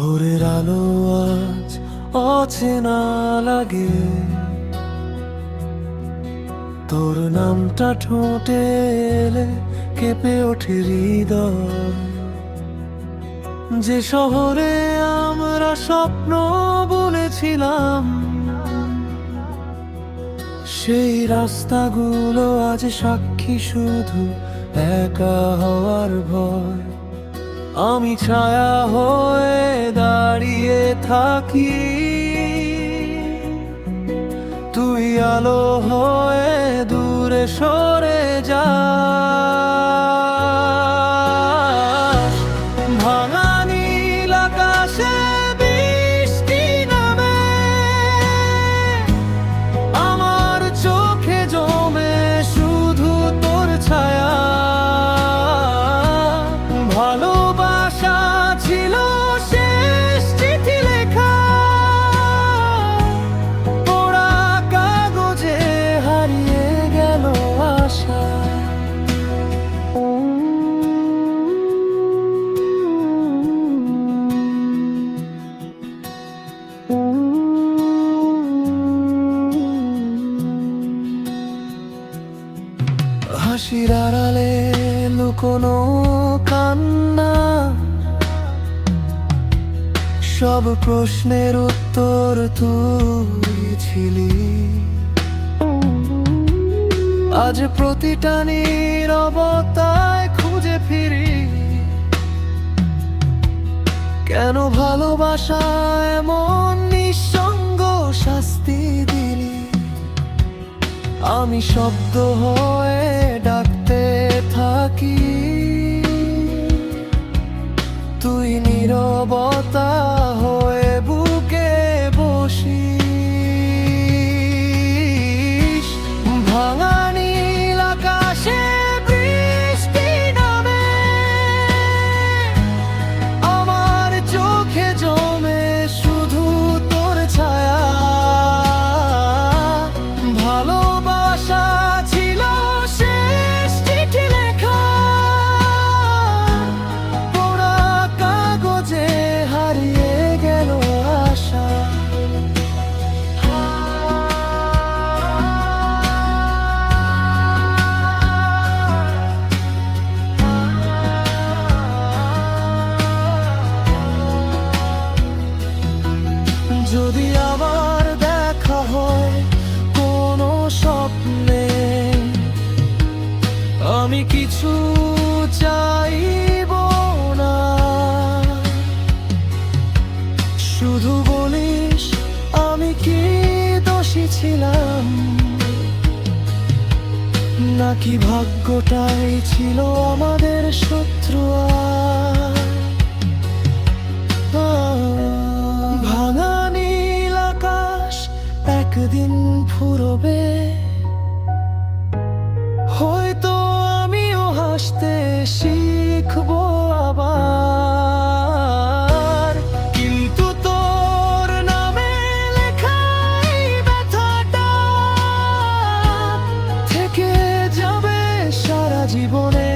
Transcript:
আলো আজ অচেনা লাগে। তোর নামটা ঠোঁটে এলে কেঁপে ওঠে হৃদয়। যে শহরে আমরা স্বপ্ন বলেছিলাম, সেই রাস্তাগুলো আজ সাক্ষী শুধু একা হওয়ার ভয়। আমি ছায়া হয়ে দাঁড়িয়ে থাকি। তুই আলো হয়ে দূরে সরে হাসির আড়ালে লুকোনো কান্না। সব প্রশ্নের উত্তর তুই ছিলি। আজ প্রতিটা নীরবতায় খুঁজে ফিরি। কেন ভালোবাসা এমন নিঃসঙ্গ শাস্তি দিলি? আমি শব্দ হয়ে থাকি তুই নীরবতা যদি আবার দেখা হয় কোনো স্বপ্নে, আমি কিছু চাইব না শুধু বলিস আমি কি দোষী ছিলাম নাকি ভাগ্যটাই ছিল আমাদের শত্রু আর? একদিন ফুরবে। হয়তো আমিও হাসতে শিখব আবার। কিন্তু তোর নামে লেখাই ব্যথাটা থেকে যাবে সারা জীবনে।